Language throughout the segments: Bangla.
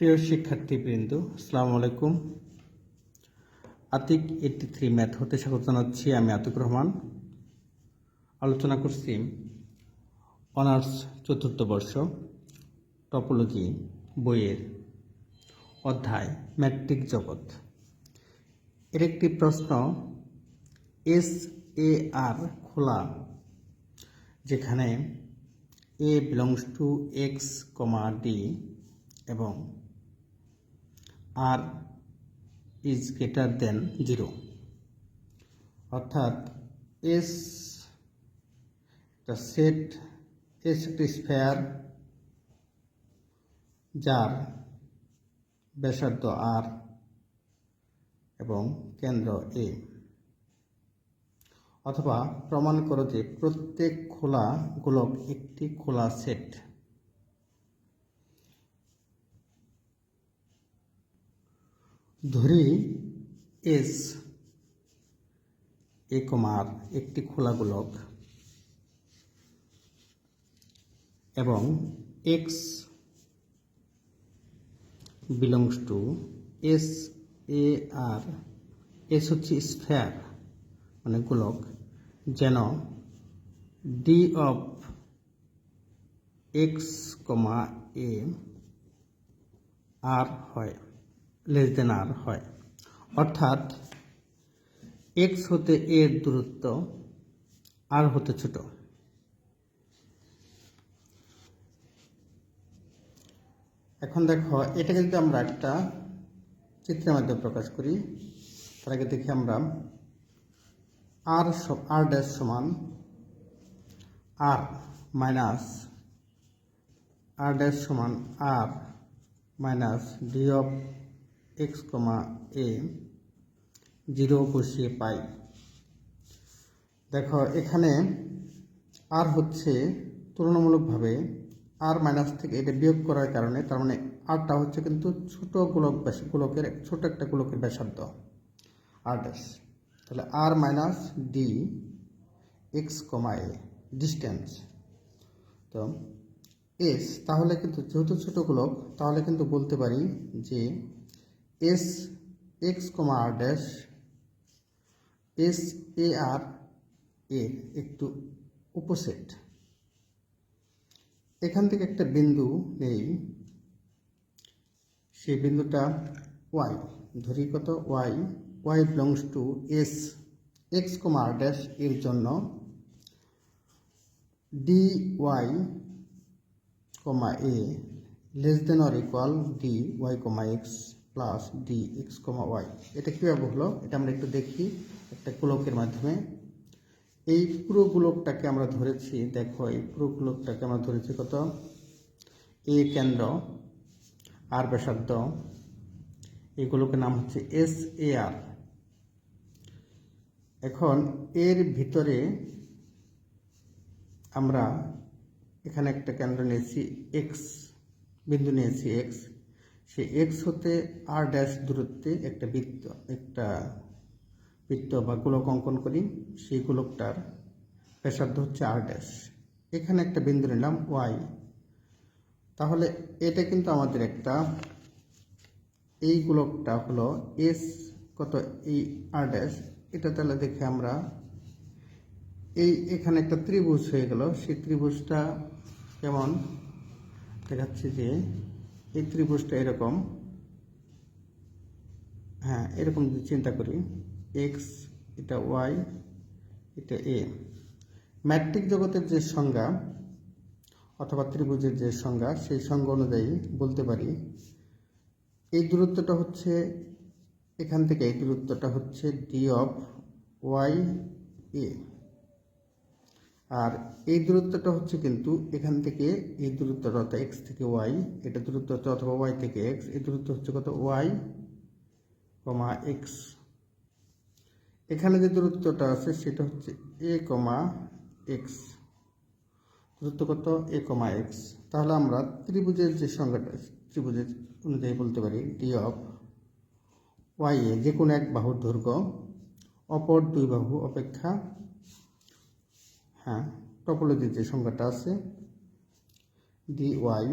প্রিয় শিক্ষার্থীবৃন্দ, আসসালামু আলাইকুম। আতিক এইটটি থ্রি ম্যাথ হতে স্বাগত জানাচ্ছি, আমি আতিক রহমান। আলোচনা করছি অনার্স চতুর্থ বর্ষ, টপোলজি বইয়ের অধ্যায়, ম্যাট্রিক জগৎ। এর একটি প্রশ্ন, এস এ আর খোলা, যেখানে A belongs to X, comma D এবং r is greater than zero অর্থাৎ এস একটা সেট এস একটি স্ফেয়ার যার ব্যাসার্ধ আর এবং কেন্দ্র এ অথবা প্রমাণ করো যে প্রত্যেক খোলা গোলক একটি খোলা সেট ধরি এস। এ কমার একটি খোলা গোলক। এবং x belongs to S, a r S হচ্ছে স্ফেয়ার মানে গোলক, যেন d of x comma a r হয়। লেস দেন আর হয়। অর্থাৎ এক্স হতে এর দূরত্ব আর হতে ছোট। এখন দেখো এটাকে যদি আমরা একটা চিত্রের মাধ্যমে প্রকাশ করি। তার আগে দেখি আমরা আর আর ড্যাশ সমান আর মাইনাস আর ড্যাশ সমান r minus d of x comma a zero বসিয়ে পাই। দেখো, এখানে আর হচ্ছে তুলনামূলকভাবে আর মাইনাস থেকে এটা বিয়োগ করার কারণে, তার মানে আরটা হচ্ছে কিন্তু ছোট গোলক গোলকের, ছোট একটা গোলকের ব্যাসার্ধ আর ড্যাশ তাহলে r minus d x comma a distance তো এস তাহলে কিন্তু, যেহেতু ছোট গোলক, তাহলে কিন্তু বলতে পারি যে S x comma r dash, S a r এর একটু উপসেট। এখান থেকে একটা বিন্দু নেই। সেই বিন্দুটা ওয়াই। ধরি কত? Y. Y belongs to S x comma r dash এর জন্য d y comma a less than or equal d y comma x plus d x comma y এটা কীভাবে হলো এটা আমরা একটু দেখি একটা গোলকের মাধ্যমে। এই পুরো গোলকটাকে আমরা ধরেছি, দেখো, এই পুরো গোলকটাকে আমরা ধরেছি কত? এ কেন্দ্র, আর ব্যাসার্ধ। এই গোলকের নাম হচ্ছে এস এ আর। এখন এর ভিতরে আমরা এখানে একটা কেন্দ্র নিয়েছি, এক্স, বিন্দু নিয়েছি, এক্স। সেই এক্স হতে আর ড্যাশ দূরত্বে একটা বৃত্ত একটা বৃত্ত বা গোলক অঙ্কন করি, সেই গোলকটার ব্যাসার্ধ হচ্ছে আর ড্যাশ এখানে একটা বিন্দু নিলাম ওয়াই তাহলে এটা কিন্তু আমাদের একটা, এই গোলকটা হলো এস কত এই আর ড্যাশ এটা তাহলে দেখে আমরা, এই এখানে একটা ত্রিভুজ হয়ে গেল, সেই ত্রিভুজটা কেমন? দেখাচ্ছে যে এই ত্রিভুজটা এরকম। হ্যাঁ এরকম যদি চিন্তা করি। এক্স এটা ওয়াই এটা এ ম্যাট্রিক জগতের যে সংজ্ঞা অথবা ত্রিভুজের যে সংজ্ঞা, সেই সংজ্ঞা অনুযায়ী বলতে পারি। এই দূরত্বটা হচ্ছে, এখান থেকে এই দূরত্বটা হচ্ছে ডি অফ ওয়াই এ আর এই দূরত্বটা হচ্ছে কিন্তু এখান থেকে এই দূরত্বটা অর্থাৎ এক্স থেকে ওয়াই এটা দূরত্ব হচ্ছে অথবা ওয়াই থেকে এক্স এই দূরত্ব হচ্ছে কত ওয়াই কমা এক্স এখানে যে দূরত্বটা আছে সেটা হচ্ছে এ কমা এক্স দূরত্ব কত? এ কমা এক্স তাহলে আমরা ত্রিভুজের যে সংজ্ঞাটা ত্রিভুজের অনুযায়ী বলতে পারি ডি অফ ওয়াই এ যে কোনো এক বাহুর দৈর্ঘ্য, অপর দুই বাহু অপেক্ষা হ্যাঁ টপোলজির যে সংখ্যাটা আছে d y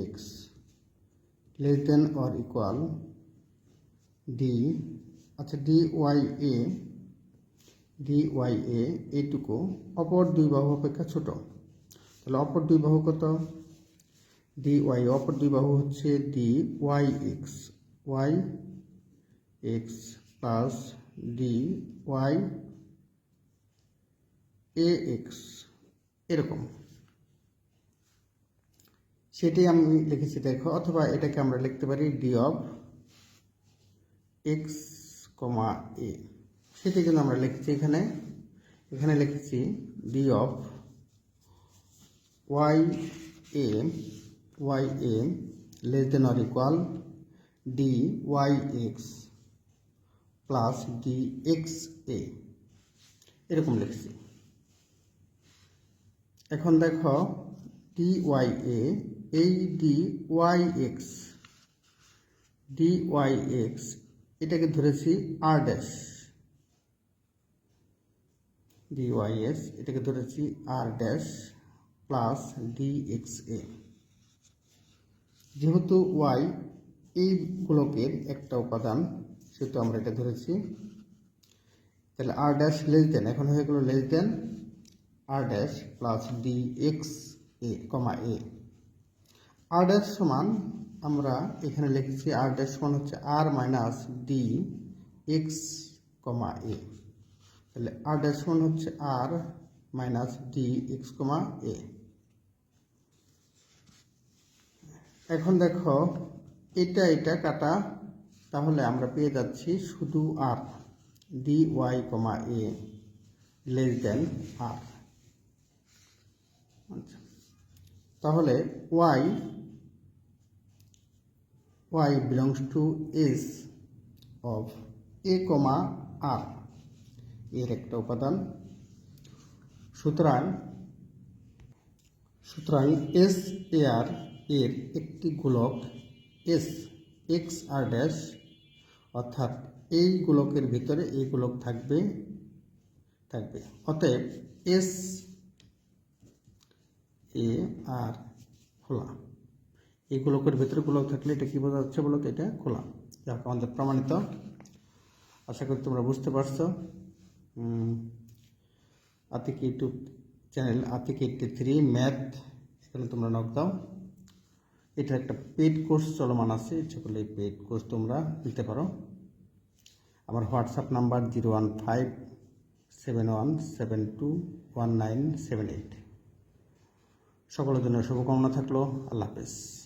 x less than or equal d আচ্ছা d y a d y a এইটুকু, অপর দুই বাহু অপেক্ষা ছোট। তাহলে অপর দুই বাহু কত? ডি ওয়াই অপর দুই বাহু হচ্ছে d y x y x plus d y a x এরকম। সেটাই আমি লিখেছি, দেখো, অথবা এটাকে আমরা লিখতে পারি d of x comma a সেটাই কিন্তু আমরা লিখেছি এখানে। এখানে লিখেছি d of y a y a less than or equal d y x plus d x a এরকম লিখছি। এখন দেখো ডি ওয়াই এ এই d y x d y x এটাকে ধরেছি r dash d y S এটাকে ধরেছি r dash plus d x a যেহেতু ওয়াই এই গোলকের একটা উপাদান, সেহেতু আমরা এটা ধরেছি। তাহলে আর ড্যাশ লেস দেন এখন হয়ে গেল less than r dash plus d x a comma a r dash সমান আমরা এখানে লিখেছি আর ড্যাশ সমান হচ্ছে r minus d x comma a তাহলে আর ড্যাশ সমান হচ্ছে r minus d x comma a এখন দেখো, এটা এটা কাটা, তাহলে আমরা পেয়ে যাচ্ছি শুধু r d y comma a less than r আচ্ছা। তাহলে y y belongs to S of a comma r এর একটা উপাদান। সুতরাং সুতরাং এস এ আর এর একটি গোলক এস এক্স আর ড্যাশ অর্থাৎ এই গোলকের ভিতরে এই গোলক থাকবে থাকবে। অতএব এস এ আর খোলা। এই গোলকের ভিতরে গোলক থাকলে এটা কী বোঝা যাচ্ছে বলো তো? এটা খোলা। যাক আমাদের প্রমাণিত। আশা করি তোমরা বুঝতে পারছ। Atik YouTube channel Atik eighty three math এখানে তোমরা নক দাও। এটার একটা পেড কোর্স চলমান আছে। ইচ্ছে করলে এই পেড কোর্স তোমরা নিতে পারো। আমার WhatsApp number zero one five seven one seven two one nine seven eight. সকলের জন্য শুভকামনা থাকল। আল্লাহ হাফেজ।